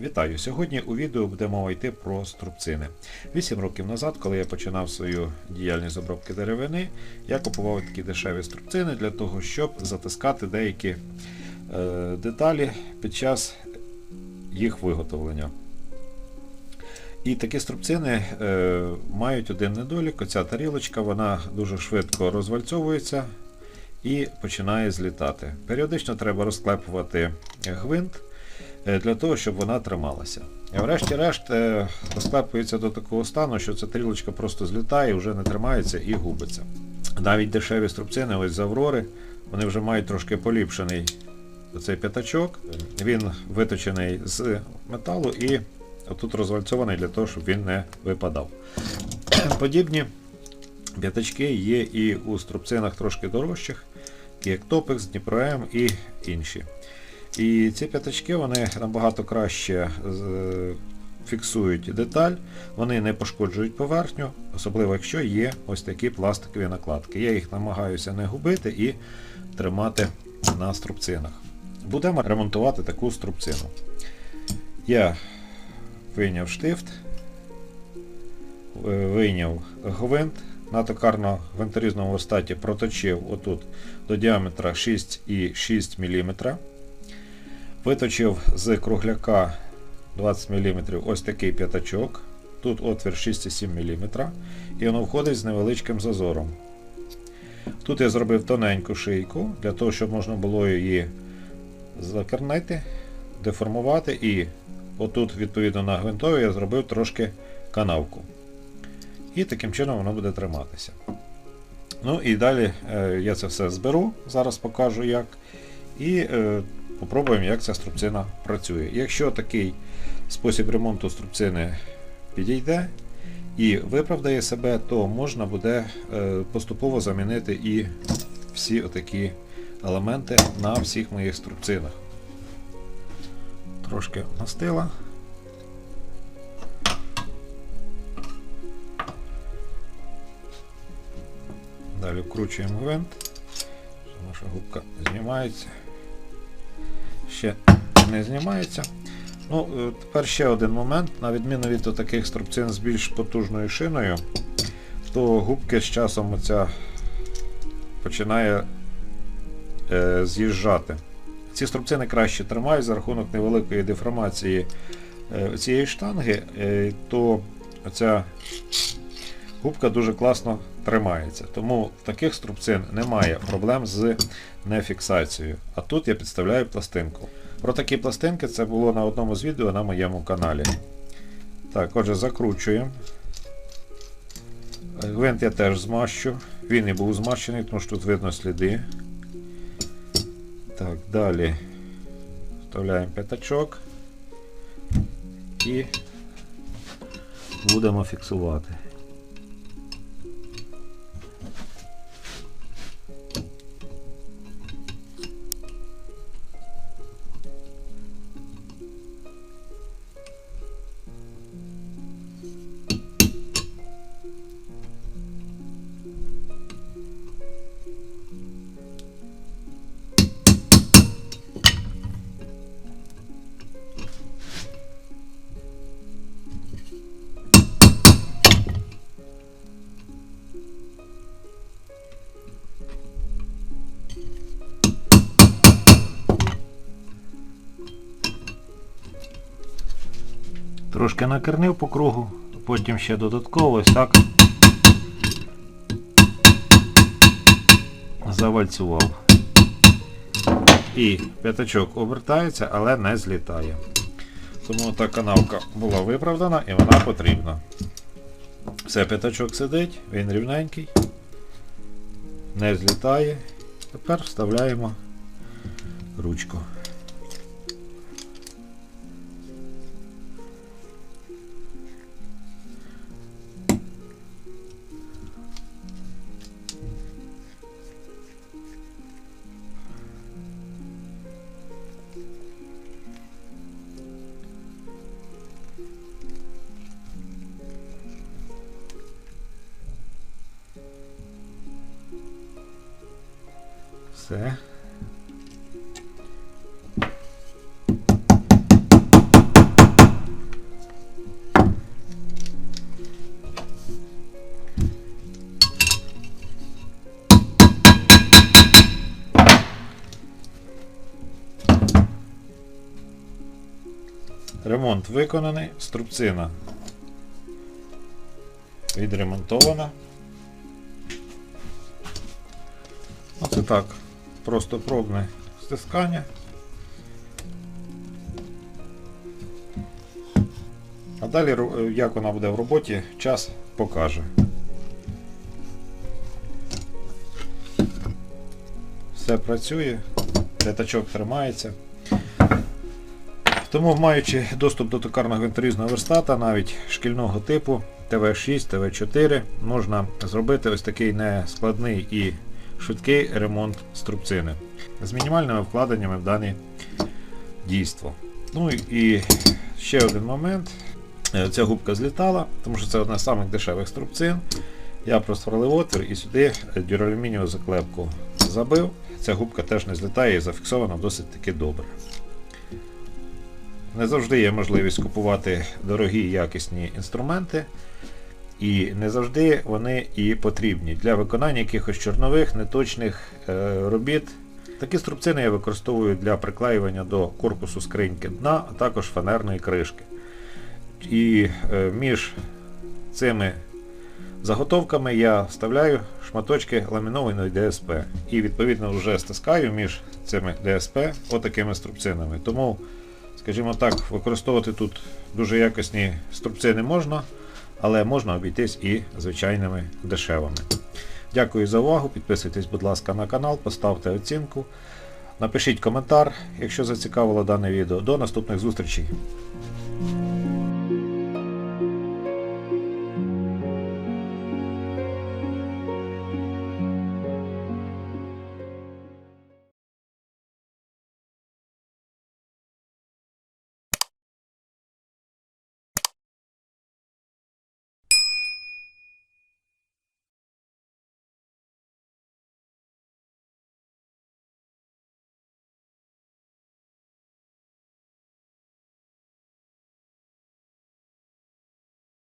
Вітаю! Сьогодні у відео буде мова йти про струбцини. Вісім років назад, коли я починав свою діяльність з обробки деревини, я купував такі дешеві струбцини для того, щоб затискати деякі е, деталі під час їх виготовлення. І такі струбцини е, мають один недолік. Оця тарілочка вона дуже швидко розвальцьовується і починає злітати. Періодично треба розклепувати гвинт для того, щоб вона трималася. Врешті-решт е, розклепується до такого стану, що ця тарілочка просто злітає, вже не тримається і губиться. Навіть дешеві струбцини, ось з Аврори, вони вже мають трошки поліпшений цей п'ятачок. Він виточений з металу і тут розвальцьований для того, щоб він не випадав. Подібні п'ятачки є і у струбцинах трошки дорожчих, як Топекс, Дніпром і інші. І ці п'ятачки вони набагато краще фіксують деталь, вони не пошкоджують поверхню, особливо якщо є ось такі пластикові накладки. Я їх намагаюся не губити і тримати на струбцинах. Будемо ремонтувати таку струбцину. Я вийняв штифт, е, вийняв гвинт на токарно-гвинторізному верстаті проточив отут до діаметра 6,6 мм. Виточив з кругляка 20 мм ось такий п'ятачок. Тут отвір 6,7 мм. І воно входить з невеличким зазором. Тут я зробив тоненьку шийку, для того, щоб можна було її закернити, деформувати і отут, відповідно на гвинтові, я зробив трошки канавку. І таким чином воно буде триматися. Ну і далі е, я це все зберу, зараз покажу як. І е, попробуємо, як ця струбцина працює. Якщо такий спосіб ремонту струбцини підійде і виправдає себе, то можна буде е, поступово замінити і всі отакі елементи на всіх моїх струбцинах. Трошки мастила. Далі вкручуємо гвинт. Наша губка знімається. Ще не знімається. Ну, е, Тепер ще один момент. На відміну від таких струбцин з більш потужною шиною, то губки з часом оця починає е, з'їжджати. Ці струбцини краще тримають за рахунок невеликої деформації е, цієї штанги, е, то ця губка дуже класно тримається. Тому в таких струбцин немає проблем з нефіксацією. А тут я підставляю пластинку. Про такі пластинки це було на одному з відео на моєму каналі. Так, отже, закручуємо. Гвинт я теж змащу. Він і був змащений, тому що тут видно сліди. Так, далі вставляємо п'ятачок і будемо фіксувати. Трошки накернив по кругу, потім ще додатково ось так завальцював. І п'ятачок обертається, але не злітає. Тому та канавка була виправдана і вона потрібна. Все, п'ятачок сидить, він рівненький, не злітає. Тепер вставляємо ручку. Все. Ремонт виконаний, струбцина відремонтована. Оце так просто пробне стискання. А далі, як вона буде в роботі, час покаже. Все працює, п'ятачок тримається. Тому, маючи доступ до токарного гвинторізного верстата, навіть шкільного типу ТВ6, ТВ4, можна зробити ось такий нескладний і швидкий ремонт струбцини з мінімальними вкладеннями в дане дійство. Ну і ще один момент. Е, Ця губка злітала, тому що це одна з самих дешевих струбцин. Я просверлив отвір і сюди дюралюмінієву заклепку забив. Ця губка теж не злітає і зафіксована досить таки добре. Не завжди є можливість купувати дорогі якісні інструменти, і не завжди вони і потрібні для виконання якихось чорнових, неточних е, робіт. Такі струбцини я використовую для приклеювання до корпусу скриньки дна, а також фанерної кришки. І е, між цими заготовками я вставляю шматочки ламінованої ДСП. І відповідно вже стискаю між цими ДСП отакими струбцинами. Тому, скажімо так, використовувати тут дуже якісні струбцини можна, але можна обійтись і звичайними дешевими. Дякую за увагу. Підписуйтесь, будь ласка, на канал, поставте оцінку. Напишіть коментар, якщо зацікавило дане відео. До наступних зустрічей!